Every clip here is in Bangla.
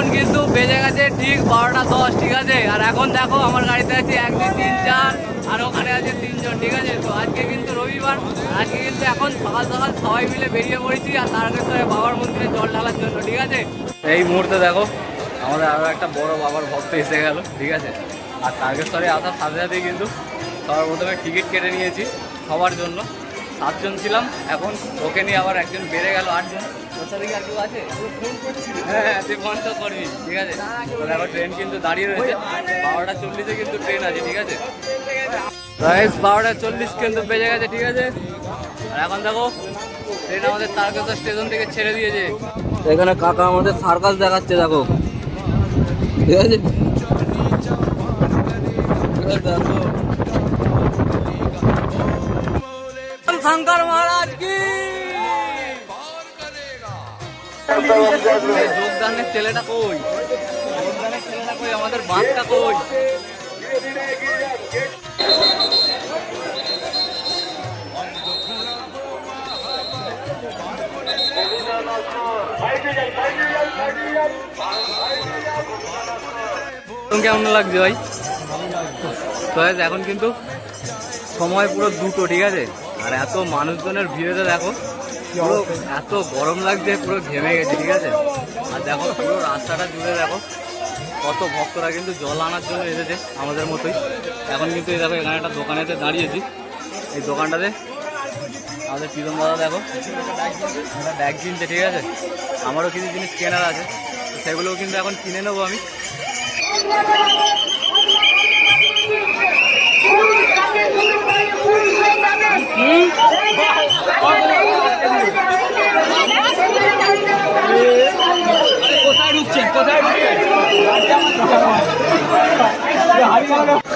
এখন কিন্তু বেজে গেছে ঠিক বারোটা দশ, ঠিক আছে? আর এখন দেখো আমার গাড়িতে আছে এক, দুই, তিন, চার, আর ওখানে আছে তিনজন, ঠিক আছে? তো আজকে কিন্তু রবিবার, আজকে কিন্তু এখন সকাল সকাল সবাই মিলে বেরিয়ে পড়েছি আর তার কাছে বাবার মন্দিরে জল ঢালার জন্য, ঠিক আছে? এই মুহূর্তে দেখো, আমাদের আরও একটা বড় বাবার ভক্ত এসে গেল, ঠিক আছে? আর তারকেশ্বরে আসার সাথে সাথেই কিন্তু সবার প্রথমে টিকিট কেটে নিয়েছি সবার জন্য। সাতজন ছিলাম, এখন ওকে নিয়ে আবার একজন বেড়ে গেল আটজন। হ্যাঁ তুই ফোন তো করবি, ঠিক আছে? ট্রেন কিন্তু দাঁড়িয়ে রয়েছে। বারোটা চল্লিশে কিন্তু ট্রেন আছে, ঠিক আছে? বারোটা চল্লিশ কিন্তু বেজে গেছে, ঠিক আছে? এখন দেখো আমাদের স্টেশন থেকে ছেড়ে দিয়েছে। এখানে কাকা আমাদের সার্কাস দেখাচ্ছে, দেখো। ঠিক আছে? শঙ্কর মহারাজ কি? যোগদানের ছেলেটা কই? যোগদানের ছেলেটা কই? আমাদের কই? কেমন লাগছে ভাই? তো এখন কিন্তু সময় পুরো দুটো, ঠিক আছে? আর এত মানুষজনের ভিড়েতে দেখো। পুরো এত গরম লাগছে, পুরো ঘেমে গেছে, ঠিক আছে? আর দেখো, পুরো রাস্তাটা জুড়ে দেখো, কত ভক্তরা কিন্তু জল আনার জন্য এসেছে আমাদের মতোই। এখন কিন্তু দেখো, এখানে একটা দোকানেতে দাঁড়িয়েছি। এই দোকানটাতে আমাদের প্রীতম দাদা দেখো, একটা ব্যাগ কিনছে, ঠিক আছে? আমারও কিছু জিনিস কেনার আছে, তো সেগুলোও কিন্তু এখন কিনে নেব আমি।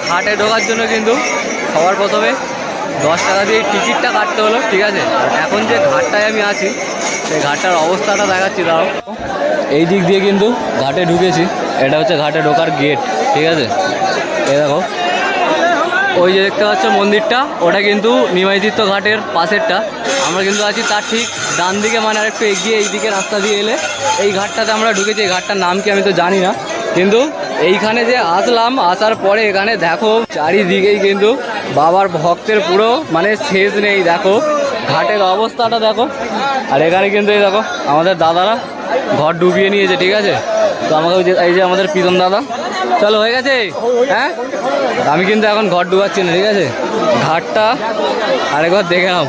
ঘাটে ঢোকার জন্য কিন্তু সবার প্রথমে দশ টাকা দিয়ে টিকিটটা কাটতে হলো, ঠিক আছে? এখন যে ঘাটটায় আমি আছি, সেই ঘাটটার অবস্থাটা দেখাচ্ছি দাও এই দিক দিয়ে কিন্তু ঘাটে ঢুকেছি, এটা হচ্ছে ঘাটে ঢোকার গেট ঠিক আছে? এই দেখো। ওই যে দেখতে পাচ্ছ মন্দিরটা, ওটা কিন্তু নিমাইতীর্থ ঘাটের পাশেরটা। আমরা কিন্তু আছি তার ঠিক ডান দিকে মানে আরেকটু এগিয়ে এই দিকে রাস্তা দিয়ে এলে। এই ঘাটটাতে আমরা ঢুকেছি, এই ঘাটটার নাম কি আমি তো জানি না। কিন্তু এইখানে যে আসলাম, আসার পরে এখানে দেখো, চারিদিকেই কিন্তু বাবার ভক্তের পুরো মানে শেষ নেই, দেখো। ঘাটের অবস্থাটা দেখো। আর এখানে কিন্তু এই দেখো, আমাদের দাদারা ঘর ডুবিয়ে নিয়েছে, ঠিক আছে? তো আমাকে এই যে আমাদের প্রীতম দাদা। চলো, হয়ে গেছে? হ্যাঁ? আমি কিন্তু এখন ঘর ডুবাচ্ছি না, ঠিক আছে? ঘাটটা আরেকবার দেখে নাও।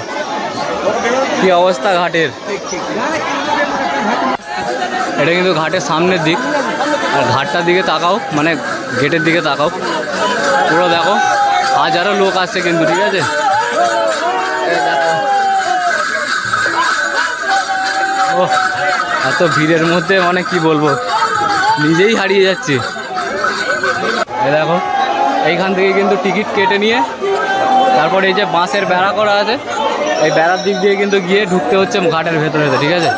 কি অবস্থা ঘাটের? এটা কিন্তু ঘাটের সামনের দিক। আর ঘাটটার দিকে তাকাও মানে গেটের দিকে তাকাও। পুরো দেখো, হাজারো লোক আসছে কিন্তু, ঠিক আছে? ও এত ভিড়ের মধ্যে মানে কি বলব? নিজেই হারিয়ে যাচ্ছে। এই দেখো, এইখান থেকে কিন্তু টিকিট কেটে নিয়ে, তারপর এই যে বাঁশের বেড়া করা আছে এই বেড়ার দিক দিয়ে কিন্তু গিয়ে ঢুকতে হচ্ছে ঘাটের ভেতরে ঠিক আছে?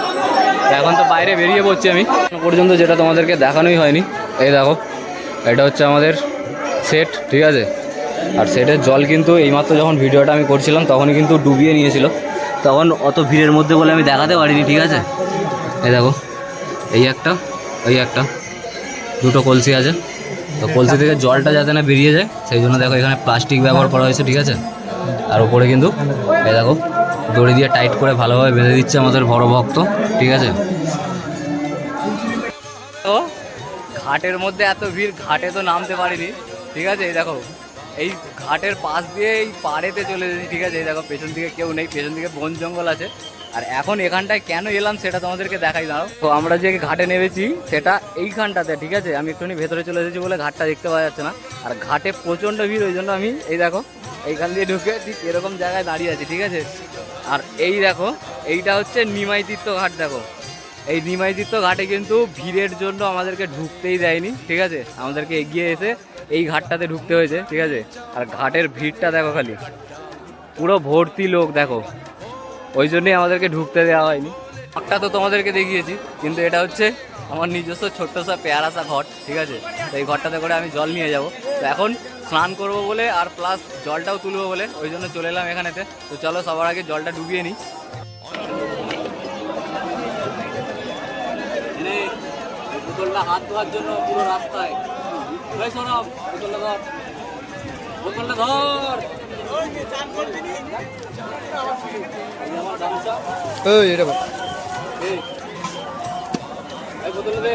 এখন তো বাইরে বেরিয়ে পড়ছি আমি। পর্যন্ত যেটা তোমাদেরকে দেখানোই হয়নি। এই দেখো, এটা হচ্ছে আমাদের সেট ঠিক আছে? আর সেটের জল কিন্তু এইমাত্র যখন ভিডিওটা আমি করছিলাম, তখনই কিন্তু ডুবিয়ে নিয়েছিল। তখন অত ভিড়ের মধ্যে বলে আমি দেখাতে পারিনি, ঠিক আছে? এই দেখো, এই একটা এই একটা, দুটো কলসি আছে। তো কলসি থেকে জলটা যাতে না বেরিয়ে যায়, সেই জন্য দেখো এখানে প্লাস্টিক ব্যবহার করা হয়েছে, ঠিক আছে? আর উপরে কিন্তু, এই দেখো দড়ি দিয়ে টাইট করে ভালোভাবে বেঁধে দিচ্ছে আমাদের বড় ভক্ত, ঠিক আছে? তো ঘাটের মধ্যে এত ভিড়, ঘাটে তো নামতে পারিনি, ঠিক আছে? এই দেখো, এই ঘাটের পাশ দিয়ে এই পাড়েতে চলে এসেছি, ঠিক আছে? এই দেখো, পেছন দিকে কেউ নেই, পেছন দিকে বন জঙ্গল আছে। আর এখন এখানটায় কেন এলাম সেটা তোমাদেরকে দেখাই দাও তো আমরা যে ঘাটে নেমেছি, সেটা এইখানটাতে, ঠিক আছে? আমি একটুখানি ভেতরে চলে এসেছি বলে ঘাটটা দেখতে পাওয়া যাচ্ছে না। আর ঘাটে প্রচণ্ড ভিড়, ওই জন্য আমি, এই দেখো, এইখান দিয়ে ঢুকে ঠিক এরকম জায়গায় দাঁড়িয়ে আছি, ঠিক আছে? আর এই দেখো, এইটা হচ্ছে নিমাই তীর্থ ঘাট, দেখো। এই নিমাই তীর্থ ঘাটে কিন্তু ভিড়ের জন্য আমাদেরকে ঢুকতেই দেয়নি, ঠিক আছে? আমাদেরকে এগিয়ে এসে এই ঘাটটাতে ঢুকতে হয়েছে, ঠিক আছে? আর ঘাটের ভিড়টা দেখো খালি। পুরো ভর্তি লোক, দেখো। ওই জন্যই আমাদেরকে ঢুকতে দেওয়া হয়নি। ঘরটা তো তোমাদেরকে দেখিয়েছি, কিন্তু এটা হচ্ছে আমার নিজস্ব ছোট্ট সা পেয়ারাসা ঘট, ঠিক আছে? তো এই ঘরটাতে করে আমি জল নিয়ে যাব। তো এখন স্নান করব বলে আর প্লাস জলটাও তুলবো বলে ওই জন্য চলে এলাম এখানেতে। তো চলো সবার আগে জলটা ডুবিয়ে নিই। বোতলটা হাত ধোয়ার জন্য পুরো রাস্তায়। ওই সরব বোতলটা ধর। বোতলটা বোতলটা দে।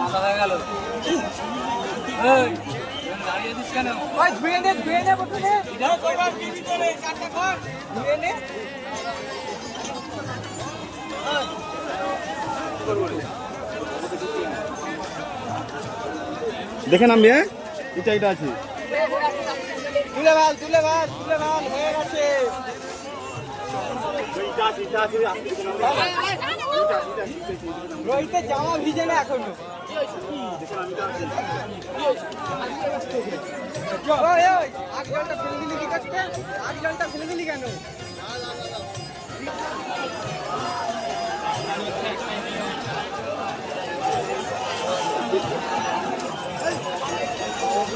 বাঁধা হয়ে গেল। দাঁড়িয়ে আছিস কেন? দেখে নামবি হ্যাঁ এটা এটা আছে। তুলে ভালো তুলে ভালো তুলে ভালো হয়ে গেছে। রোহিতের জামা ভিজে না এখনও ফেলে ফেলে দিলি কেন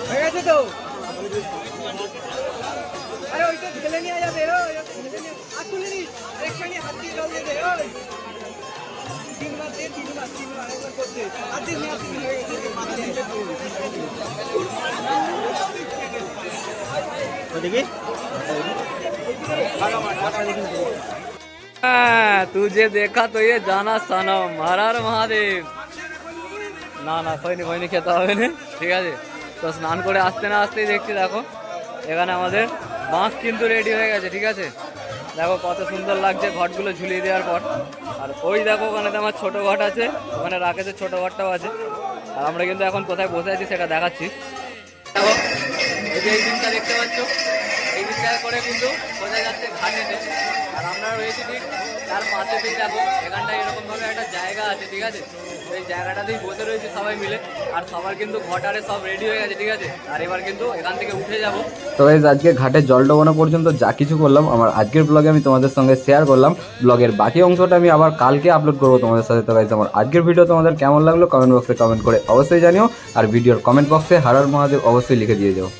হয়ে গেছে তো। আরে ওইটা ঢেলে নিয়ে যাবে হয়ে দিয়ে দেখি তো ये জানা হর হর মহাদেব। না না, খৈনি খৈনি খেতে হবে না, ঠিক আছে? তো স্নান করে আসতে না আসতেই দেখছি, দেখো, এখানে আমাদের বাঁক কিন্তু রেডি হয়ে গেছে, ঠিক আছে? দেখো কত সুন্দর লাগছে ঘটগুলো ঝুলিয়ে দেওয়ার পর। আর ওই দেখো ওখানে তো আমার ছোটো ঘট আছে, ওখানে রাখেছে ছোটো ঘটটাও আছে। আর আমরা কিন্তু এখন কোথায় বসে আছি সেটা দেখাচ্ছি। যে দিনটা দেখতে পাচ্ছ, এই দিনটা করে কিন্তু সোজা যাচ্ছে আর ঠিক তার পাশে দেখো এখানটায় এরকম ভাবে একটা জায়গা আছে, ঠিক আছে? এই জায়গাটাতেই বসে রয়েছে সবাই মিলে। আর সবার কিন্তু ঘটারে সব রেডি হয়ে গেছে, ঠিক আছে? আর এবার কিন্তু এখান থেকে উঠে তো গাইজ আজকে ঘাটে জল ডোবানো পর্যন্ত যা কিছু করলাম, আমার আজকের ব্লগে আমি তোমাদের সঙ্গে শেয়ার করলাম। ব্লগের বাকি অংশটা আমি আবার কালকে আপলোড করব তোমাদের সাথে। তো গাইজ আমার আজকের ভিডিও তোমাদের কেমন লাগল কমেন্ট বক্সে কমেন্ট করে অবশ্যই জানিও। আর ভিডিওর কমেন্ট বক্সে হারার মহাদেব অবশ্যই লিখে দিয়ে যাও।